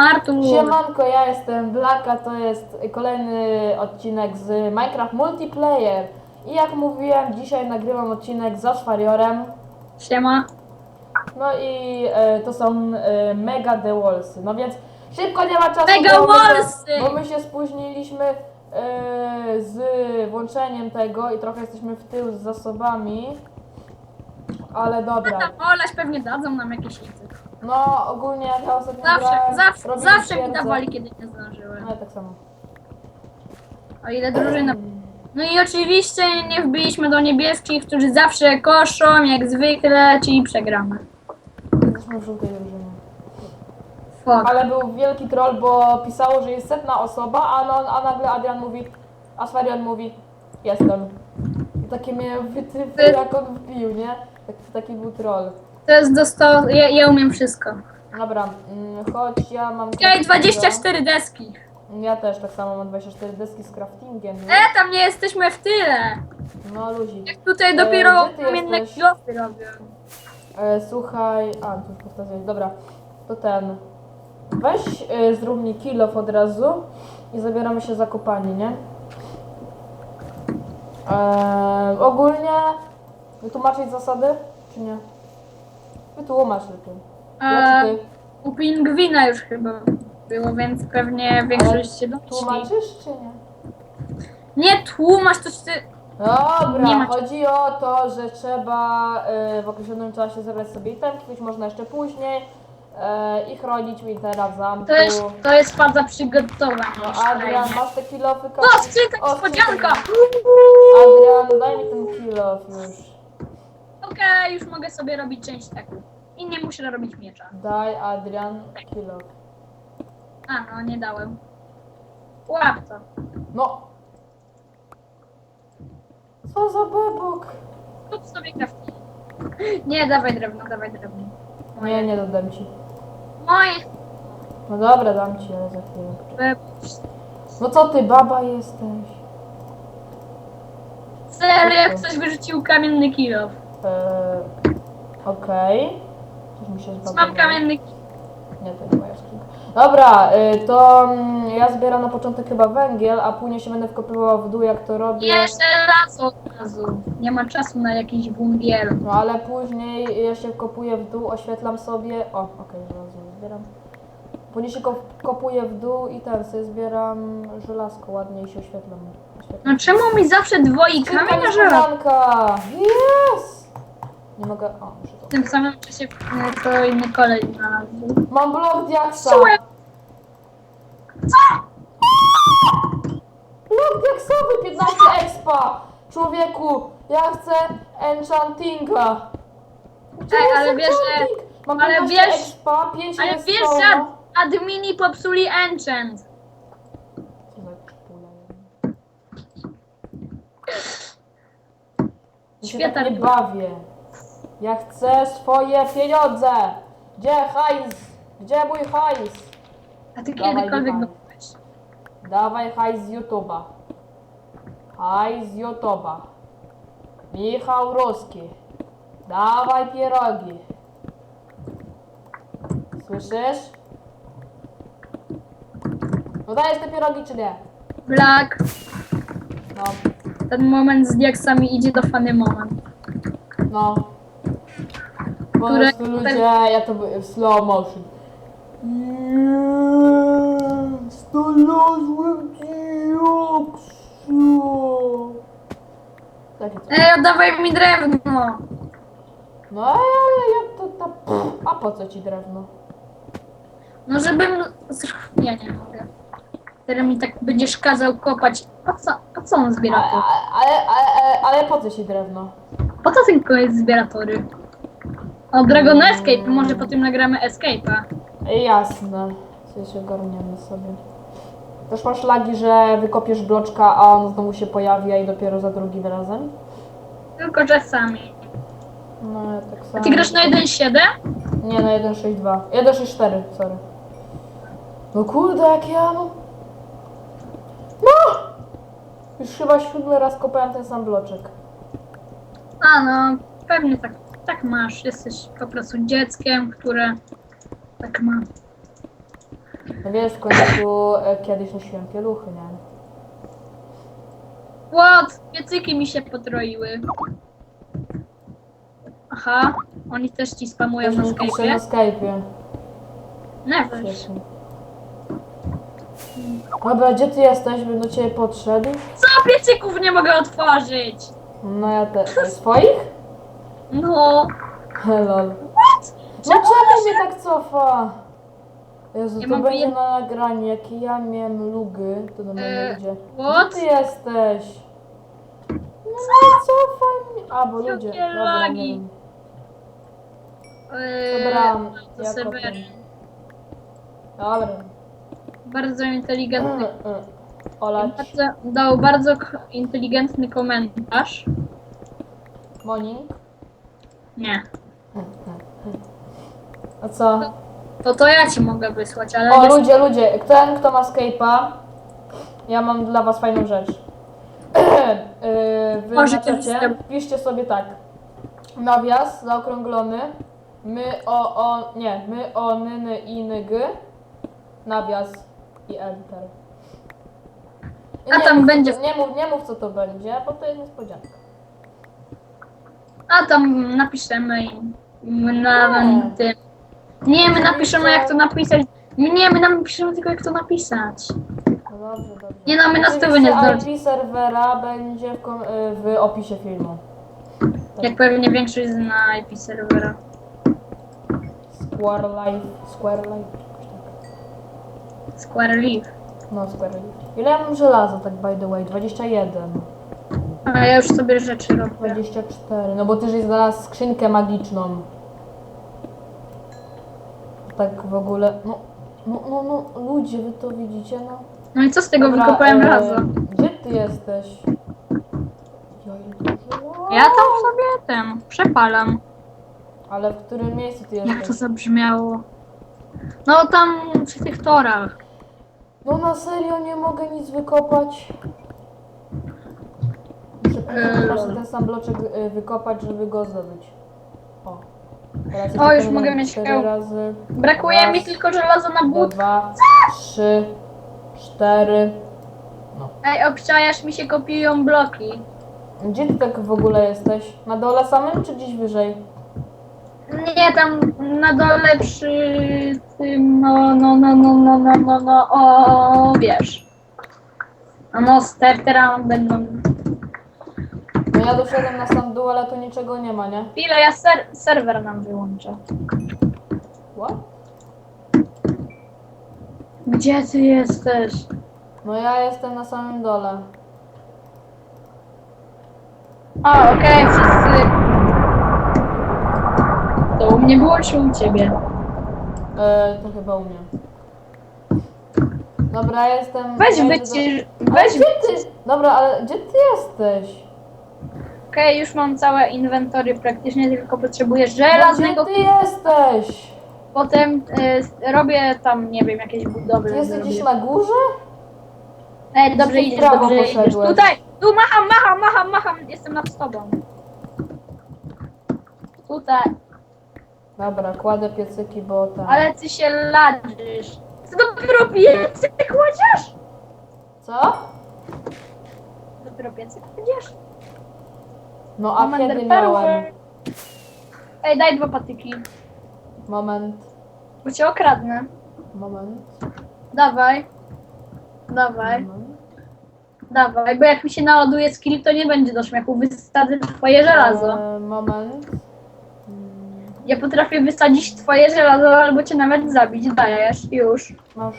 Artur. Siemanko, ja jestem Blaka, to jest kolejny odcinek z Minecraft Multiplayer. I jak mówiłem, dzisiaj nagrywam odcinek z Ashwariorem. Siema. No i e, to są e, Mega The Wallsy. No więc szybko nie ma czasu, Mega bo, my się- Wallsy! bo my się spóźniliśmy e, z włączeniem tego i trochę jesteśmy w tył z zasobami. Ale dobra. Tam olać pewnie dadzą nam jakieś hity. No ogólnie jak ja ostatnio Zawsze, zawsze, zawsze mi twierdzę. dawali, kiedy nie zdążyłem. No ja tak samo. O ile drużyna... No i oczywiście nie wbiliśmy do niebieskich, którzy zawsze koszą, jak zwykle, czyli przegramy. Jesteśmy w żółtej drużynie. Fuck. Ale był wielki troll, bo pisało, że jest setna osoba, a, no, a nagle Adrian mówi, a Svarion mówi, jestem. I takie miałem wytypy, Ty- jak on wbił, nie? Tak, taki był troll. To jest do 100... Ja, ja umiem wszystko. Dobra, mm, chodź, ja mam... Craftinga. 24 deski. Ja też tak samo mam 24 deski z craftingiem? E, tam nie jesteśmy w tyle. No luzik. Jak tutaj E, dopiero gdzie ty kamienne jesteś? kilofy robią. E, słuchaj, a tu już powtarzałeś, dobra, to ten. Weź e, zrób mi kilof od razu i zabieramy się za kopanie, nie? E, ogólnie wytłumaczyć zasady, czy nie? Wytłumacz lepiej. U pingwina już chyba było, więc pewnie większość się domyśli. tłumaczysz, czy nie? Nie tłumacz, to ty... Dobra, Nie ma- chodzi o to, że trzeba e, w określonym czasie zebrać sobie itemki, być można jeszcze później e, i chronić Wintera w zamku. To jest, to jest faza przygotowań. No Adrian, masz te kilofy? O, skrzynka, O, niespodzianka! Adrian, daj mi ten kilof już. Okej, już mogę sobie robić część taką. I nie muszę robić miecza. Daj Adrian kilof. A, no, nie dałem. Łap to. No! Co za bebok? Kup sobie crafting. Nie, dawaj drewno, dawaj drewno. Nie, nie dodam ci. Moje... No dobra, dam ci, ale za chwilę. No co ty, baba jesteś? Serio, jak ktoś wyrzucił kamienny kilof. Eee, Okej. Coś mi się Mam kamienny. Nie, to nie moja skrzynka. Dobra, y, to mm, ja zbieram na początek chyba węgiel, a później się będę wkopywał w dół, jak to robię. Jeszcze raz od razu. Nie ma czasu na jakiś wungiel. No ale później ja się kopuję w dół, oświetlam sobie. O, okej, żelazo zbieram. Później się kop- kopuję w dół i ten sobie zbieram żelazko ładnie i się oświetlam. oświetlam. No czemu mi zawsze dwoi żelazo? niespodzianka! Yes! Nie mogę. O, muszę. W tym samym czasie e, to inny kolej znalazł. Mam blok diaksa! Blok diaksowy 15 expa! Człowieku, ja chcę enchantinga! Gdzie Ej, jest ale wiesz, że- enchanting? Mam ale 15 wiesz- expa, 5 ale jest wiesz, że admini popsuli enchant. Co za pula. Ja się Świetna tak nie bawię. Ja chcę swoje pieniądze! Gdzie hajs? Gdzie mój hajs? A ty Dawaj, kiedykolwiek dawaj. byłeś? Dawaj hajs z YouTube'a. Hajs z YouTube'a. Michał Ruski. Dawaj pierogi. Słyszysz? No dajesz te pierogi czy nie? Black. No, Ten moment z diaksami idzie do fany moment. no. Po Które- prostu ludzie, ja to by- w slow motion. Nie, Znalazłem dioksu. Takie coś. Ej, oddawaj mi drewno. No ale ja to, pff, a po co ci drewno? No żebym... Ja nie mogę. Teraz mi tak będziesz kazał kopać. A co, a co on zbiera to? ale, ale, ale, ale po co ci drewno? Po co ten koleś zbiera tory? O, Dragon Escape, może potem nagramy Escape'a. Jasne, coś ogarniemy sobie. Też masz lagi, że wykopiesz bloczka, a on znowu się pojawia i dopiero za drugim razem? Tylko czasami. No ja tak A samo. ty grasz na 1.7? Nie, na 1.6.2. 1.6.4, sorry. No kurde, jak ja mam... No! Już chyba siódmy raz kopałem ten sam bloczek. A no, pewnie tak, tak masz. Jesteś po prostu dzieckiem, które tak ma. No wiesz, w końcu e, kiedyś nosiłem pieluchy, nie? What? Piecyki mi się potroiły. Aha, oni też ci spamują na Też mi pisze Skype'ie. na Skype'ie. Never. Dobra, gdzie ty jesteś? Bym do ciebie podszedł. Co? Piecyków nie mogę otworzyć! No ja też. Swoich? No. Lol. No Czemu czemu mnie tak cofa? Jezu, Ja to mam będzie jed- na nagranie, jakie ja miałem lugy, to do mnie E, ludzie. what? Gdzie ty jesteś? No nie cofaj mnie. A, bo ludzie. Dobra, lagi. nie wiem. Eee, Dobra, to ja serwery. kopię. Dobra. Bardzo inteligentny. Mm, mm. Olać. Bardzo, dał bardzo k- inteligentny komentarz. Monik. Nie. A co? To to ja ci mogę wysłać, ale O, ludzie, ludzie, ten, kto ma Skype'a, ja mam dla was fajną rzecz. Yy, Wy Może na czacie piszcie sobie tak. Nawias zaokrąglony. My o, o, nie, my o, nyny, i, nygy. Nawias i enter. I A nie tam mów, będzie- Nie mów, nie mów co to będzie, bo to jest niespodzianka. A tam napiszemy im na Nie. tym. Nie, my napiszemy jak to napisać. Nie, my napiszemy tylko jak to napisać. No dobrze, dobrze. Nie, no, my na stół nie zdążymy. IP serwera będzie w, kom- y, w opisie filmu. Jak pewnie większość zna IP serwera. Square Life, Square Life, jakoś tak. Square Leaf. No, Square Life. Ile ja mam żelaza, tak by the way? 21. A ja już sobie rzeczy robię. 24. No bo ty żeś znalazł skrzynkę magiczną. Tak w ogóle. No, no, no, no, ludzie, wy to widzicie, no. No i co z tego Dobra, wykopałem e, razem? Gdzie ty jesteś? Ja, ile tu żelaza? Ja tam sobie ten przepalam. Ale w którym miejscu ty Jak to jesteś? zabrzmiało? No tam przy tych torach. No na serio nie mogę nic wykopać. Muszę właśnie ten sam bloczek y, wykopać, żeby go zdobyć. O. Teraz O, już mogę mieć cztery hełm. razy. Brakuje Raz, mi tylko żelaza na but. Dwa, trzy, cztery. Ej, obczajasz mi się kopiują bloki. Gdzie ty tak w ogóle jesteś? Na dole samym czy gdzieś wyżej? Nie, tam na dole przy tym, no, no, no, no, no, no, no, no, o, wiesz. A no, teraz będą... Ja doszedłem na sam dół, ale tu niczego nie ma, nie? Chwilę, ja ser serwer nam wyłączę. What? Gdzie ty jesteś? No ja jestem na samym dole. O, okej, wszyscy... To u mnie było czy u ciebie? E, to chyba u mnie. Dobra, jestem... Weź ja wycisz... idę do- Weź Gdzie ty? Dobra, ale gdzie ty jesteś? Okej, już mam całe inwentory praktycznie, tylko potrzebuję żelaznego... Gdzie ty jesteś? Potem y, robię tam, nie wiem, jakieś budowle. Ty jesteś zrobię. gdzieś na górze? Ej, dobrze idziesz, prawo dobrze idziesz. poszedłeś. Tutaj, tu macham, macham, macham, macham, jestem nad tobą. Tutaj, Dobra, kładę piecyki, bo tam... ale ty się ladzisz. Co dopiero piecyk kładziesz? Co? Dopiero piecyk kładziesz? No a Commander kiedy Perły. miałem? Ej, daj dwa patyki, Moment, bo cię okradnę. moment, Dawaj. Dawaj, moment. dawaj, bo jak mi się naładuje skill, to nie będzie do śmiechu. Wysadzę twoje żelazo. E, moment. Mm, Ja potrafię wysadzić twoje żelazo, albo cię nawet zabić. Dajesz, już. Masz...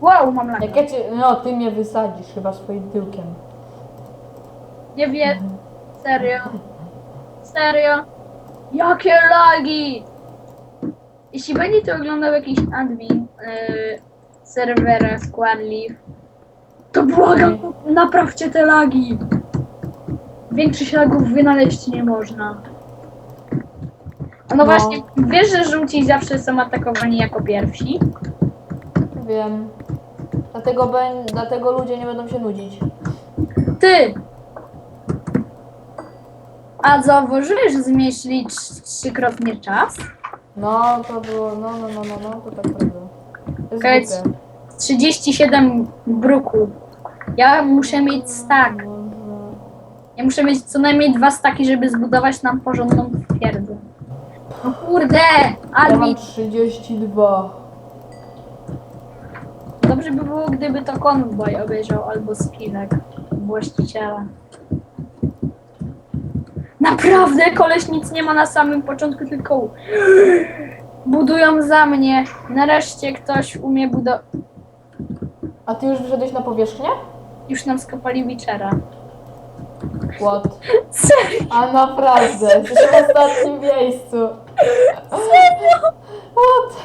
Wow, mam lagę. Jak ja cię... No, ty mnie wysadzisz chyba swoim tyłkiem. Nie wie. Serio. Serio. Jakie lagi! Jeśli będzie to oglądał jakiś admin yy, serwera Square Leaf, to błagam, naprawcie te lagi. Większych lagów wynaleźć nie można. No, No. właśnie, wiesz, że żółci zawsze są atakowani jako pierwsi? Wiem. Dlatego. Dlatego ludzie nie będą się nudzić. Ty! A zauważyłeś, że trz- trzykrotnie czas? No, to było... No, no, no, no, no, to tak. Jest Okej, głupie. 37 bruku. Ja muszę mieć stack. Może... Ja muszę mieć co najmniej dwa staki, żeby zbudować nam porządną twierdzę. No kurde! Ja mam Albi, 32. dobrze by było, gdyby to konwoj obejrzał albo spilek właściciela. Naprawdę, koleś nic nie ma na samym początku, tylko budują za mnie. Nareszcie ktoś umie budować. A ty już wyszedłeś na powierzchnię? Już nam skopali Witchera. What? Serio? A naprawdę, jesteś w ostatnim miejscu. What?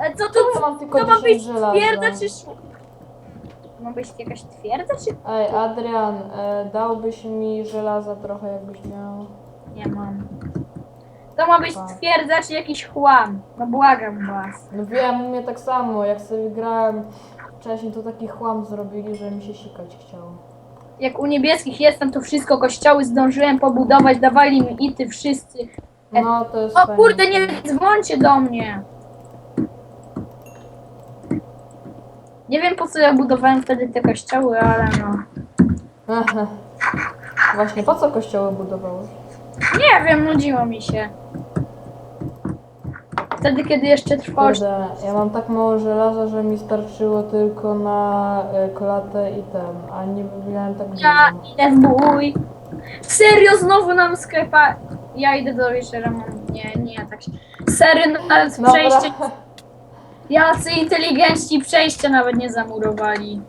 A co to, To mam tylko to ma 10 być żelaza. twierdza czy... Ma być jakaś twierdza czy... Ej, Adrian, e, dałbyś mi żelaza trochę, jakbyś miał. Nie mam. To ma być twierdza czy jakiś chłam. No błagam was. No wiem, u mnie tak samo, jak sobie grałem wcześniej, to taki chłam zrobili, że mi się sikać chciało. Jak u niebieskich jestem, to wszystko kościoły zdążyłem pobudować, dawali mi ity wszyscy. No, to jest O fajne. kurde, nie dzwońcie do mnie. Nie wiem po co ja budowałem wtedy te kościoły, ale no. Aha. Właśnie, po co kościoły budowałeś? Nie wiem, nudziło mi się. Wtedy, kiedy jeszcze trwało. Kurde, ja mam tak mało żelaza, że mi starczyło tylko na e, klatę i ten, a nie miałem tak Ja dużo. idę w bój. Serio, znowu nam sklepa. Ja idę do wieczora, mam. Nie, nie, tak się. Serio, nawet Dobra. przejście. Jacy inteligenci przejścia nawet nie zamurowali.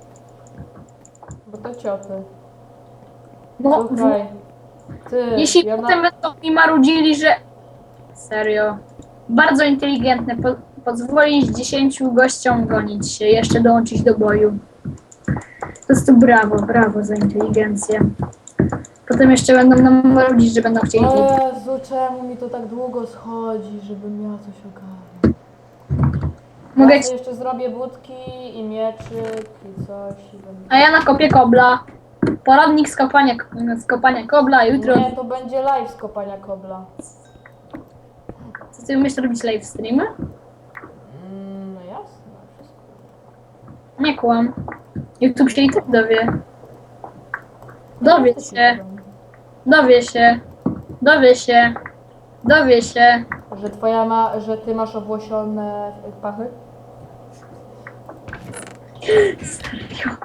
Bo to ciopy. No, Słuchaj. Ty, jeśli ja na... potem będą mi marudzili, że. Serio. Bardzo inteligentne. Po, pozwolić 10 gościom gonić się, jeszcze dołączyć do boju. Po prostu brawo, brawo za inteligencję. Potem jeszcze będą nam marudzić, że będą chcieli. O Jezu, czemu mi to tak długo schodzi, żebym miała coś ogarnąć? Mogę Ja ci... jeszcze zrobię budki i mieczyk i coś i będę... A ja nakopię kobla. Poradnik skopania, skopania kobla. Jutro. Nie, to będzie live z kopania kobla. Co ty umiesz robić live streamy? Mm, no jasne, wszystko. Nie kłam. YouTube się i tak dowie. Dowie się, dowie się, dowie się, dowie się. Że twoja ma, że ty masz owłosione pachy? Serio.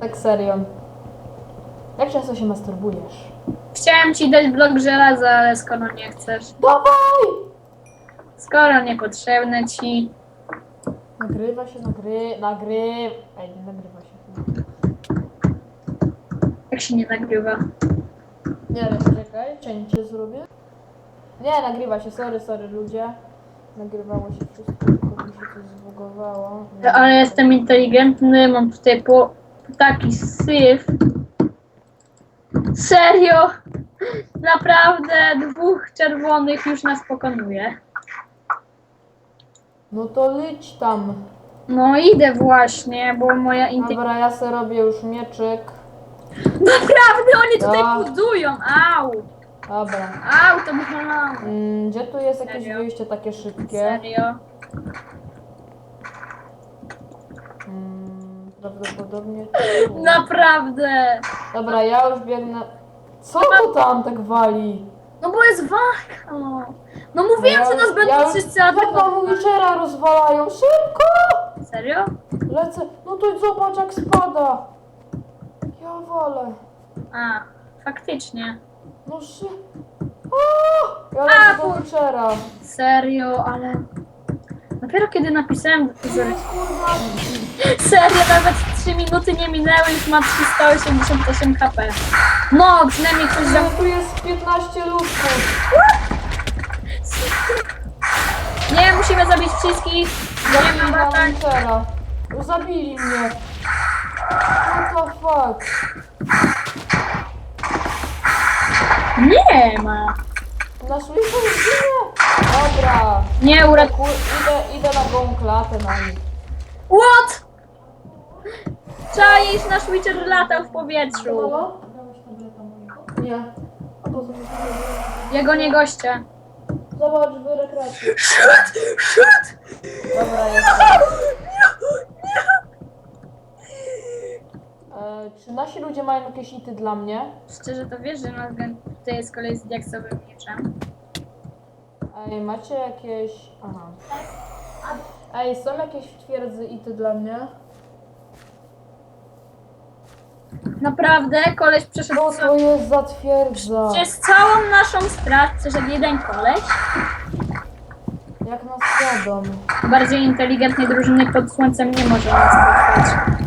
Tak serio. Jak często się masturbujesz? Chciałem ci dać blok żelaza, ale skoro nie chcesz, Dawaj! skoro niepotrzebne ci, Nagrywa się, nagry... nagry... Ej, nie nagrywa się. jak się nie nagrywa. Nie wiem, czekaj, cięcie zrobię. Nie, nagrywa się, sorry, sorry ludzie. Nagrywało się wszystko, tylko mi się coś zbugowało. Nie Ale jestem inteligentny, mam tutaj po taki syf. Serio? Naprawdę dwóch czerwonych już nas pokonuje. No to leć tam. No idę właśnie, bo moja inteligencja... Dobra, ja sobie robię już mieczyk. Naprawdę oni tutaj Tak. budują, au! Dobra. Au, to by bolało. Mm, gdzie tu jest jakieś Serio? wyjście takie szybkie? Serio? Mm, prawdopodobnie. tu. Naprawdę! Dobra, ja już biegnę. Co to tam tak wali? No bo jest waka! No mówiłem, że nas będą wszyscy nam atakować. Witchera rozwalają? Szybko! Serio? Lecę. No to zobacz jak spada. Ja walę. A, faktycznie. No szy... O! Ja lecę do kur- Witchera. Serio, ale... Dopiero kiedy napisałem... Nie, kurwa. Serio, nawet 3 minuty nie minęły, już ma 388 HP. No, przynajmniej ktoś za... Ale tu jest 15 ludków. Nie, musimy zabić wszystkich. Nie Zabili ma nam batań. Witchera. Zabili mnie. What the fuck? Nie ma. Nasz Witcher ginie. Dobra. Nie, urat... Idę, idę na gołą klatę na nich. What? Czaisz, nasz Witcher latał w powietrzu. Nie. Jego nie gościa. Zobacz, w rekreacji. Szut! Szut! Dobra, jest. E, czy nasi ludzie mają jakieś ity dla mnie? Szczerze to wiesz, że Mazgan tutaj jest kolej z diaksowym mieczem. Ej, macie jakieś... Aha. Ej, są jakieś twierdzy ity dla mnie? Naprawdę, koleś przeszedł Co to jest za twierdza? przez całą naszą straż, przeszedł jeden koleś. Jak nas wiadą. Bardziej inteligentnej drużyny pod słońcem nie może nas spotkać.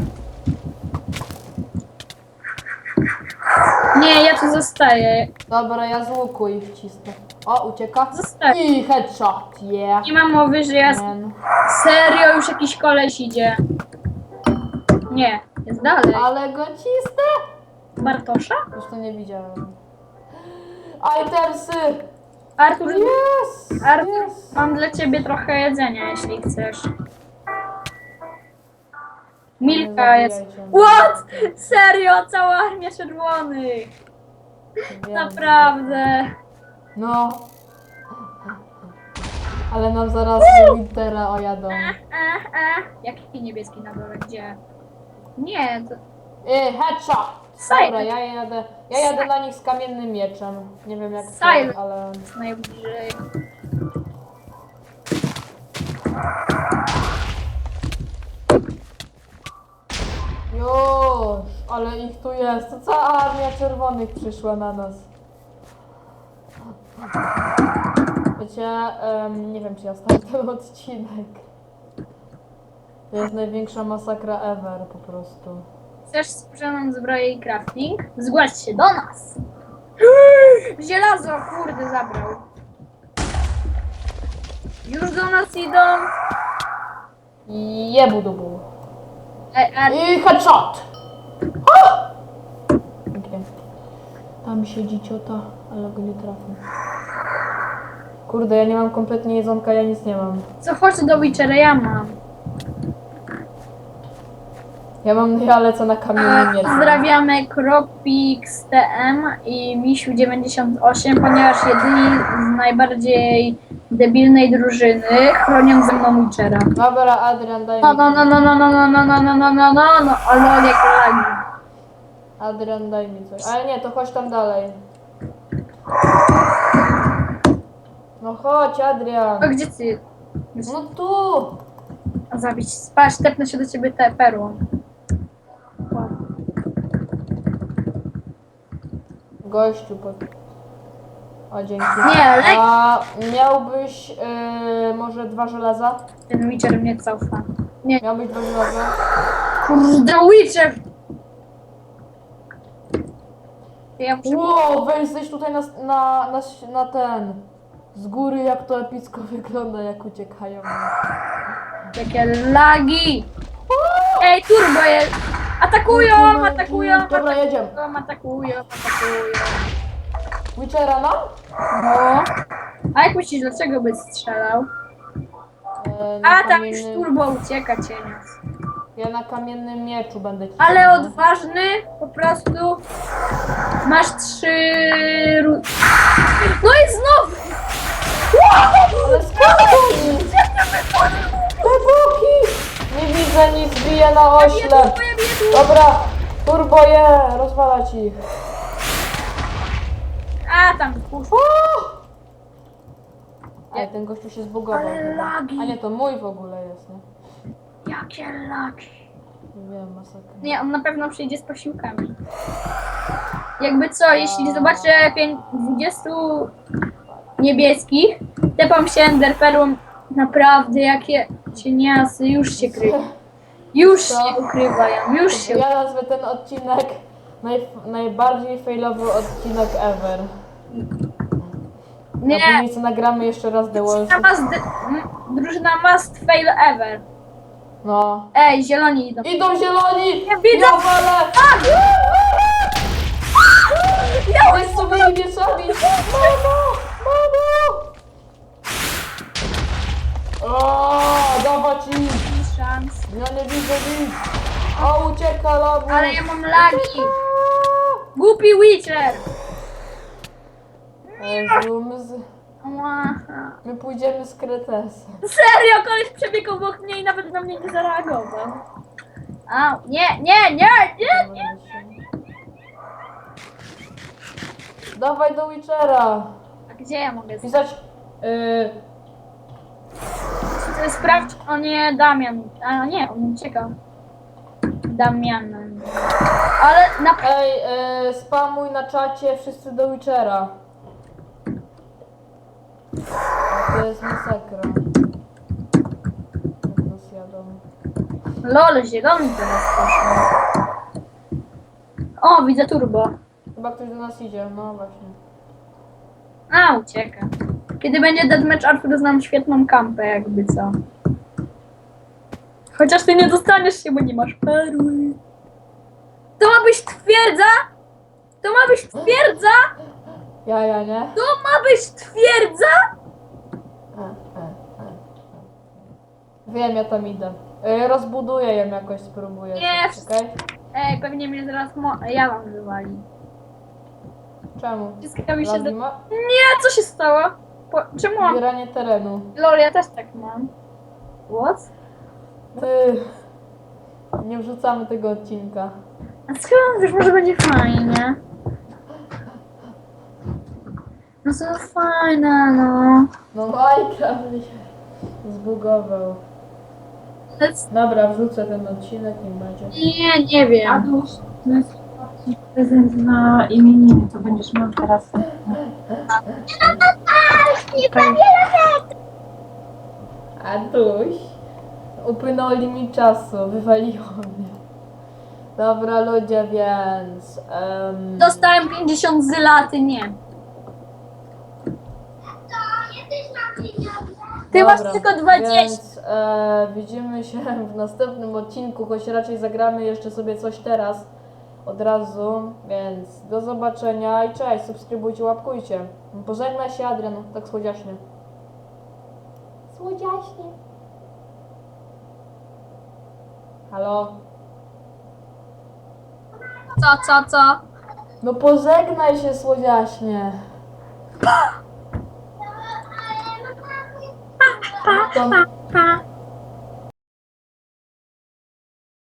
Nie, ja tu zostaję. Dobra, ja z łuku ich wcisnę. O, ucieka. Zostaję. I headshot, yeah. Nie ma mowy, że ja... Man. Serio, już jakiś koleś idzie. Nie, jest dalej. Ale go cisnę. Bartosza? Już to nie widziałem. Itemsy! Artur, Yes! Artur, yes. mam dla ciebie trochę jedzenia, jeśli chcesz. Milka jest. What? Serio, cała armia czerwonych. Wiem. Naprawdę. No. Ale nam zaraz Wintera ojadą. E, e. Jaki niebieski na dole? Gdzie? Nie, to... Ej, headshot! Silent. Dobra, ja jadę, ja jadę na nich z kamiennym mieczem. Nie wiem jak Silent. to, ale... najbliżej. Już, ale ich tu jest. To cała armia czerwonych przyszła na nas. Wiecie, em, nie wiem czy ja stałem ten odcinek. To jest największa masakra ever po prostu. Chcesz sprzedaną zbroję i crafting? Zgłaś się do nas! Żelazo, kurde, zabrał. Już do nas idą. Jebu dubu. I headshot! Ah! Tam siedzi ciota, ale go nie trafię. Kurde, ja nie mam kompletnie jedzonka, ja nic nie mam. co chodź do Witchera, ja mam. Ja mam, ja lecę na E, kamienny miecz. Pozdrawiamy Kropix TM i Misiu98, ponieważ jedyni z najbardziej debilnej drużyny chronią ze mną Witchera. Dobra, Adrian, daj No, mi. no, no, no, no, no, no, no, no, no, no, no, no, no, ale jak lagi. Adrian, daj mi coś. Ale nie, to chodź tam dalej. No chodź, Adrian. A gdzie ty? No tu! Zabić. Patrz, tepnę się do ciebie te perłą. Gościu, po... O, dzięki. Nie, lek. A miałbyś yy, może dwa żelaza? Ten Witcher mnie cofa. Nie, Miałbyś dwa żelaza? kurde, Witcher! Ja muszę... Wow, weź zejść tutaj na, na, na, na ten. Z góry jak to epicko wygląda, jak uciekają. Jakie lagi! Ej, turbo jest! Atakują, atakują, Dobra, jedziemy. atakują, atakują. Witchera nam? No. A jak myślisz, dlaczego by strzelał? E, na A, tam już kamiennym- turbo ucieka cienias. Ja na kamiennym mieczu będę ci Ale odważny, po prostu masz trzy... ru- No i znowu! Ale? Te boki! Nie widzę nic, bije na oślep. Dobra, turbo je, rozwalać ich. A, tam, kurwa. Ej, ten gościu się zbugował Ale lagi. A nie, to mój w ogóle jest, nie? Jakie lagi. Nie wiem, masakra. Nie, on na pewno przyjdzie z posiłkami. Jakby co, jeśli zobaczę pię- 20 niebieskich, tepam się enderperłą, naprawdę jakie cieniasy, już się kryją. Już się ukrywają, już się Ja nazwę ten odcinek naj, najbardziej failowy odcinek ever. A Nie, później co nagramy jeszcze raz The Walls. drużyna must, drużyna must fail ever. No. Ej, zieloni idą. Idą zieloni! Ja widzę! Ja walę! Tak! Ja Weź sobie ich mieczami! Mamo! Mamo! O, dawać ich! szans. Ja nie widzę nic! O, ucieka lawu! Ale ja mam lagi. Głupi Witcher. Jezu, my z... Pójdziemy z kretesem. Serio, koleś przebiegł obok mnie i nawet na mnie nie zareagował. A, nie, nie, nie, nie! Dawaj do Witchera. A gdzie ja mogę Pisać... Yy, Sprawdź, o nie, Damian. A nie, on ucieka. Damian. Ale na ej, yy, spamuj na czacie wszyscy do Witchera. To jest masakra. Jak nas jadą. lol, zielony teraz poszło. O, widzę turbo. Chyba ktoś do nas idzie, no właśnie. A, ucieka. Kiedy będzie deathmatch Arthur, znam świetną kampę, jakby co. Chociaż ty nie dostaniesz się, bo nie masz perły. To ma być twierdza? To ma być twierdza? Ja, ja, nie? To ma być twierdza? E, e, e. Wiem, ja tam idę. Rozbuduję ją jakoś, spróbuję. Nie, Okej? Ej, pewnie mnie zaraz mo- ja wam wywali. Czemu? Wszystko mi się... Lagi Do... ma? Nie, co się stało? Po... Czemu mam... Zbieranie terenu. Lol, ja też tak mam. What? Ty. Nie wrzucamy tego odcinka. A skąd wiesz, może będzie fajnie? No to fajne, no. No Minecraft mi się zbugował. Let's... Dobra, wrzucę ten odcinek, niech będzie. Nie, nie wiem. Aduś, to jest prezent na imieniny, to będziesz miał teraz. Aduś. Upłynęli mi czasu, wywaliło mnie. Dobra ludzie, więc... em, Dostałem 50 zylaty, nie. Ty masz dobra, tylko 20. Więc e, widzimy się w następnym odcinku, choć raczej zagramy jeszcze sobie coś teraz od razu, więc do zobaczenia i cześć, subskrybujcie, łapkujcie. Pożegnaj się Adrian, tak słodziaśnie. Słodziaśnie. Halo? Co, co, co? No pożegnaj się słodziaśnie. 发发。